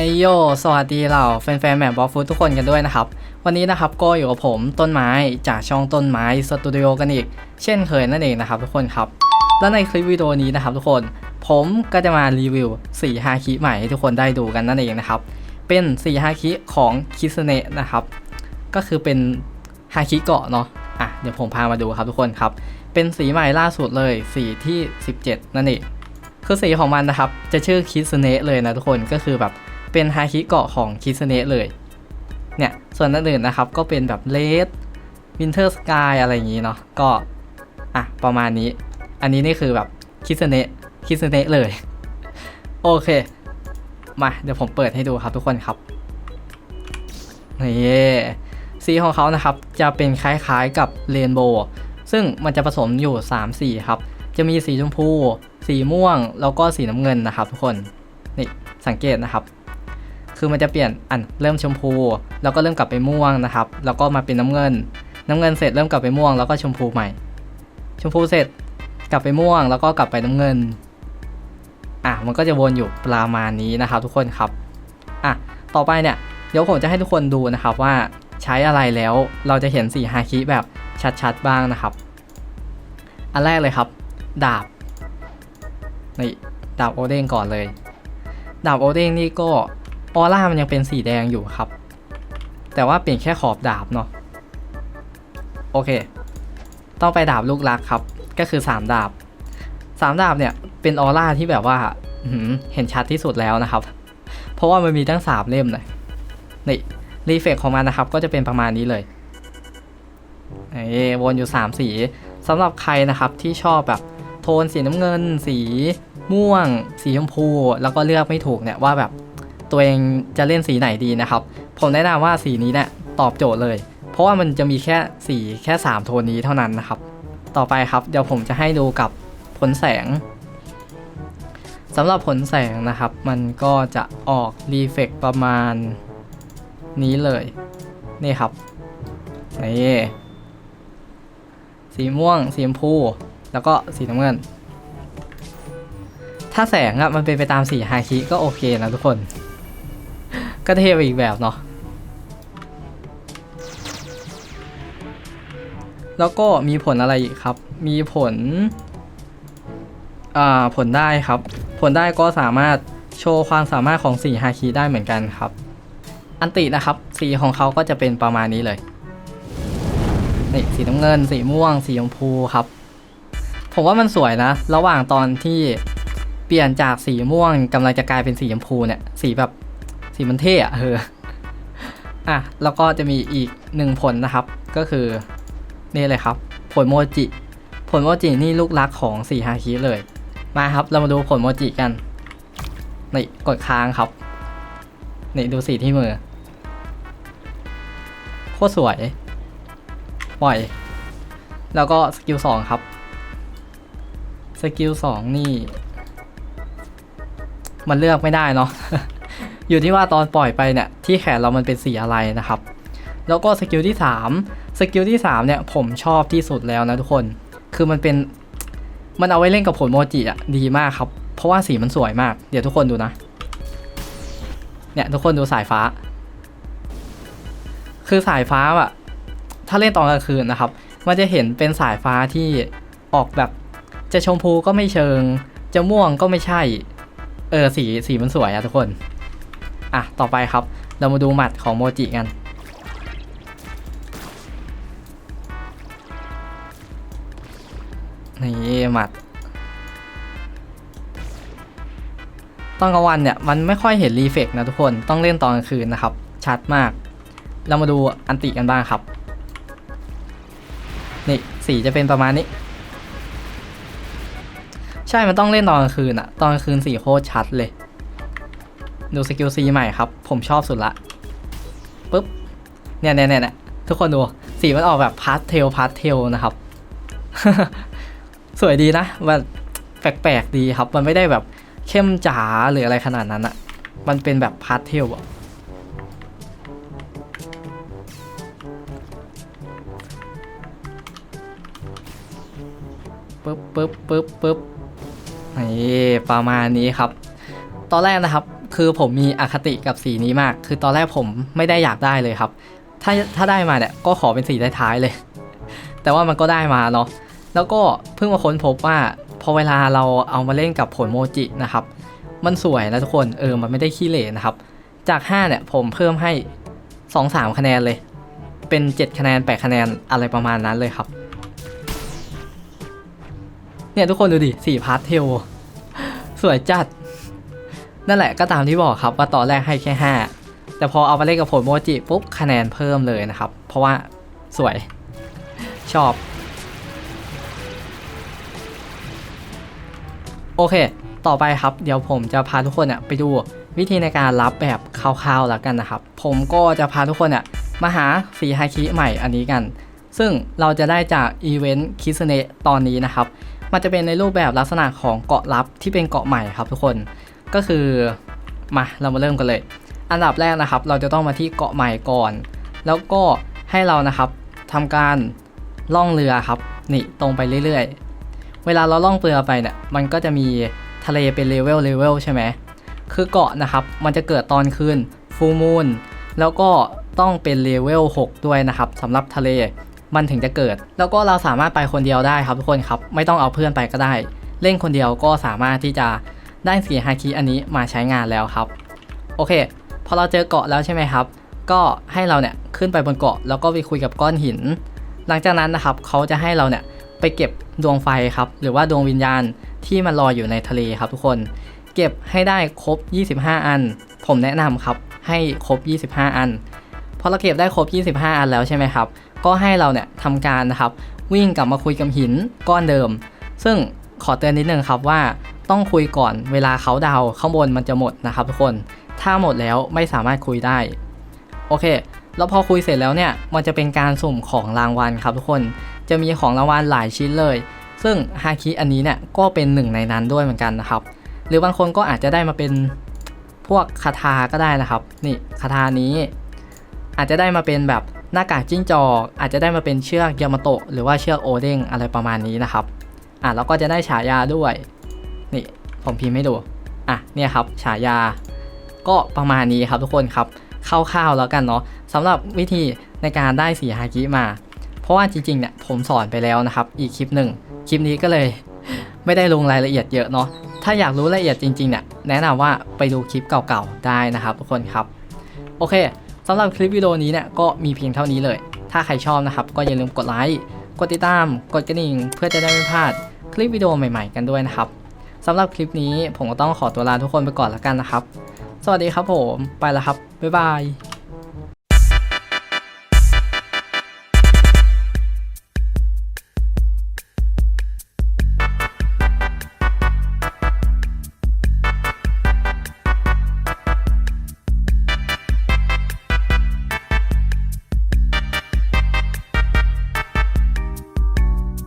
ไอโย สวัสดีเหล่าแฟนๆแมปบอฟฟูทุกคนกันด้วยนะครับ วันนี้นะครับก็อยู่กับผมต้นไม้จากช่องต้นไม้สตูดิโอกันอีก เช่นเคยนั่นเองนะครับทุกคนครับ และในคลิปวิดีโอนี้นะครับทุกคน ผมก็จะมารีวิว4ฮาคิใหม่ให้ทุกคนได้ดูกันนั่นเองนะครับ เป็น4ฮาคิของคิสเนะนะครับ ก็คือเป็นฮาคิเกาะเนาะ อะเดี๋ยวผมพามาดูครับทุกคนครับ เป็นสีใหม่ล่าสุดเลยสีที่ 17 นั่นเอง คือสีของมันนะครับจะชื่อคิสเนะเลยนะทุกคนก็คือแบบ เป็นฮาคิเกาะของคิสเนะเลย เนี่ย ส่วนอื่นๆนะครับ ก็เป็นแบบเลดวินเทอร์สกายอะไรอย่างนี้เนาะ ก็ อะ ประมาณนี้ อันนี้นี่คือแบบคิสเนะคิสเนะเลย โอเค มาเดี๋ยวผมเปิดให้ดูครับทุกคนครับ นี่สีของเขานะครับ จะเป็นคล้ายๆกับเรนโบว์ซึ่งมันจะผสมอยู่ 3 สีครับ จะมีสีชมพู สีม่วง แล้วก็สีน้ำเงินนะครับทุกคน นี่สังเกตนะครับ คือมันจะเปลี่ยนอันเริ่มชมพู แล้วก็เริ่มกลับไปม่วงนะครับ แล้วก็มาเป็นน้ำเงิน น้ำเงินเสร็จเริ่มกลับไปม่วงแล้วก็ชมพูใหม่ ชมพูเสร็จกลับไปม่วง แล้วก็กลับไปน้ำเงิน อะมันก็จะวนอยู่ประมาณนี้นะครับ ทุกคนครับอะต่อไปเนี่ยเดี๋ยวผมจะให้ทุกคนดูนะครับว่าใช้อะไรแล้วเราจะเห็นสีฮาคิแบบชัดๆบ้างนะครับ อันแรกเลยครับ ดาบนี่ดาบโอเด้งก่อนเลย ดาบโอเด้งนี่ก็ ออร่ามันยังเป็นสีแดงอยู่ครับ แต่ว่าเปลี่ยนแค่ขอบดาบเนาะโอเค ต้องไปดาบลูกรักครับ ก็คือ 3 ดาบ 3 ดาบเนี่ยเป็นออร่าที่แบบว่าเห็นชัดที่สุดแล้วนะครับ เพราะว่ามันมีตั้ง 3 เล่มเลยนี่รีเฟกของมันนะครับ ก็จะเป็นประมาณนี้เลยเอ้วนอยู่ 3 สีสำหรับใครนะครับที่ชอบแบบโทนสีน้ำเงิน สีม่วง สีชมพู แล้วก็เลือกไม่ถูกเนี่ยว่าแบบ ตัวเองจะเล่นสีไหนดีนะครับ ผมแนะนำว่าสีนี้เนี่ยตอบโจทย์เลย เพราะว่ามันจะมีแค่สีแค่ 3 โทนนี้เท่านั้นนะครับ ต่อไปครับเดี๋ยวผมจะให้ดูกับผลแสงสำหรับผลแสงนะครับ มันก็จะออกรีเฟกประมาณนี้เลย นี่ครับนี่สีม่วง สีชมพู แล้วก็สีน้ำเงิน ถ้าแสงอะมันเป็นไปตามสีฮาคิก็โอเคนะทุกคน ก็เท่ไปอีกแบบเนาะแล้วก็มีผลอะไรอีกครับ มีผล อ่า ผลได้ครับ ผลได้ก็สามารถโชว์ความสามารถของสีฮาคิได้เหมือนกันครับ อันตินะครับ สีของเขาก็จะเป็นประมาณนี้เลย นี่สีน้ำเงิน สีม่วง สีชมพูครับ ผมว่ามันสวยนะ ระหว่างตอนที่เปลี่ยนจากสีม่วงกำลังจะกลายเป็นสีชมพูเนี่ย สีแบบ สีมันเท่อะเอออะแล้วก็จะมีอีกหนึ่งผลนะครับ ก็คือนี่เลยครับ ผลโมจิ ผลโมจินี่ลูกรักของสี่ฮาคิเลย มาครับเรามาดูผลโมจิกันนี่กดค้างครับนี่ดูสีที่มือ โคตรสวยปล่อย แล้วก็สกิลสองครับ สกิลสองนี่ มันเลือกไม่ได้เนาะ อยู่ที่ว่าตอนปล่อยไปเนี่ยที่แขนเรามันเป็นสีอะไรนะครับ แล้วก็สกิลที่3สกิลที่3เนี่ยผมชอบที่สุดแล้วนะทุกคน คือมันเป็นมันเอาไว้เล่นกับผลโมจิอะดีมากครับ เพราะว่าสีมันสวยมาก เดี๋ยวทุกคนดูนะ เนี่ยทุกคนดูสายฟ้า คือสายฟ้าอะถ้าเล่นตอนกลางคืนนะครับ มันจะเห็นเป็นสายฟ้าที่ออกแบบจะชมพูก็ไม่เชิง จะม่วงก็ไม่ใช่ เออสีสีมันสวยอะทุกคน อะ ต่อไปครับ เรามาดูหมัดของโมจิกัน นี่หมัดตอนกลางวันเนี่ยมันไม่ค่อยเห็นรีเฟกนะทุกคนต้องเล่นตอนกลางคืนนะครับ ชัดมาก เรามาดูอันติกันบ้างครับ นี่สีจะเป็นประมาณนี้ ใช่ มันต้องเล่นตอนกลางคืนอะตอนกลางคืนสีโคตรชัดเลย ดูสกิลซีใหม่ครับ ผมชอบสุดละปุ๊บเนี่ยเนี่ยเนี่ยเนี่ยทุกคนดูสีมันออกแบบพาสเทลพาสเทลนะครับ สวยดีนะ มันแปลกๆดีครับ มันไม่ได้แบบเข้มจ๋าหรืออะไรขนาดนั้นอะมันเป็นแบบพาสเทลอะปึ๊บปึ๊บปึ๊บปึ๊บนี่ประมาณนี้ครับ ตอนแรกนะครับ คือผมมีอคติกับสีนี้มาก คือตอนแรกผมไม่ได้อยากได้เลยครับ ถ้าถ้าได้มาเนี่ยก็ขอเป็นสีท้ายๆเลย แต่ว่ามันก็ได้มาเนาะแล้วก็เพิ่งมาค้นพบว่าพอเวลาเราเอามาเล่นกับผลโมจินะครับ มันสวยนะทุกคนเออมันไม่ได้ขี้เหร่นะครับ จาก 5 เนี่ยผมเพิ่มให้ 2-3 คะแนนเลย เป็น 7 คะแนน 8 คะแนนอะไรประมาณนั้นเลยครับ เนี่ยทุกคนดูดิ4พาร์ทเทลสวยจัด นั่นแหละก็ตามที่บอกครับว่าตอนแรกให้แค่ 5 แต่พอเอามาเล่นกับผลโมจิปุ๊บคะแนนเพิ่มเลยนะครับ เพราะว่าสวยชอบ โอเค ต่อไปครับ เดี๋ยวผมจะพาทุกคนเนี่ยไปดูวิธีในการรับแบบคร่าวๆแล้วกันนะครับ ผมก็จะพาทุกคนเนี่ยมาหาสีฮาคิใหม่อันนี้กัน ซึ่งเราจะได้จากอีเวนต์คิสเนะตอนนี้นะครับ มันจะเป็นในรูปแบบลักษณะของเกาะลับที่เป็นเกาะใหม่ครับทุกคน ก็คือมาเรามาเริ่มกันเลย อันดับแรกนะครับ เราจะต้องมาที่เกาะใหม่ก่อน แล้วก็ให้เรานะครับทำการล่องเรือครับ นี่ตรงไปเรื่อยๆ เวลาเราล่องเรือไปเนี่ยมันก็จะมีทะเลเป็นเลเวลเลเวลใช่ไหมคือเกาะนะครับ มันจะเกิดตอนคืนฟูมูนแล้วก็ต้องเป็นเลเวล6ด้วยนะครับสำหรับทะเลมันถึงจะเกิด แล้วก็เราสามารถไปคนเดียวได้ครับทุกคนครับ ไม่ต้องเอาเพื่อนไปก็ได้ เล่นคนเดียวก็สามารถที่จะ ได้สีฮาคิอันนี้มาใช้งานแล้วครับ โอเค พอเราเจอเกาะแล้วใช่ไหมครับ ก็ให้เราเนี่ยขึ้นไปบนเกาะแล้วก็ไปคุยกับก้อนหิน หลังจากนั้นนะครับเขาจะให้เราเนี่ยไปเก็บดวงไฟครับ หรือว่าดวงวิญญาณที่มันลอยอยู่ในทะเลครับทุกคน เก็บให้ได้ครบ 25 อัน ผมแนะนำครับให้ครบ 25 อันพอเราเก็บได้ครบ 25 อันแล้วใช่ไหมครับ ก็ให้เราเนี่ยทำการนะครับวิ่งกลับมาคุยกับหินก้อนเดิม ซึ่ง ขอเตือนนิดนึงครับว่าต้องคุยก่อนเวลาเขาดาวข้างบนมันจะหมดนะครับทุกคน ถ้าหมดแล้วไม่สามารถคุยได้ โอเค แล้วพอคุยเสร็จแล้วเนี่ย มันจะเป็นการสุ่มของรางวัลครับทุกคน จะมีของรางวัลหลายชิ้นเลย ซึ่งฮาคิอันนี้เนี่ยก็เป็นหนึ่งในนั้นด้วยเหมือนกันนะครับ หรือบางคนก็อาจจะได้มาเป็นพวกคาถาก็ได้นะครับ นี่คาถานี้ อาจจะได้มาเป็นแบบหน้ากากจิ้งจอก อาจจะได้มาเป็นเชือกยามาโตะหรือว่าเชือกโอเด้งอะไรประมาณนี้นะครับ อะแล้วก็จะได้ฉายาด้วยนี่ผมพิมพ์ให้ดูอะเนี่ยครับฉายา ก็ประมาณนี้ครับทุกคนครับคร่าวๆแล้วกันเนาะสำหรับวิธีในการได้สีฮากิมา เพราะว่าจริงๆเนี่ยผมสอนไปแล้วนะครับ อีกคลิปหนึ่งคลิปนี้ก็เลยไม่ได้ลงรายละเอียดเยอะเนาะถ้าอยากรู้รายละเอียดจริงๆเนี่ยแนะนำว่าไปดูคลิปเก่าๆได้นะครับทุกคนครับ โอเคสำหรับคลิปวิดีโอนี้เนี่ยก็มีเพียงเท่านี้เลย ถ้าใครชอบนะครับ ก็อย่าลืมกดไลค์กดติดตาม กดกระดิ่งเพื่อจะได้ไม่พลาด คลิปวิดีโอใหม่ๆกันด้วยนะครับสำหรับคลิปนี้ผมก็ต้องขอตัวลาทุกคนไปก่อนแล้วกันนะครับ สวัสดีครับผม ไปแล้วครับ บ๊ายบาย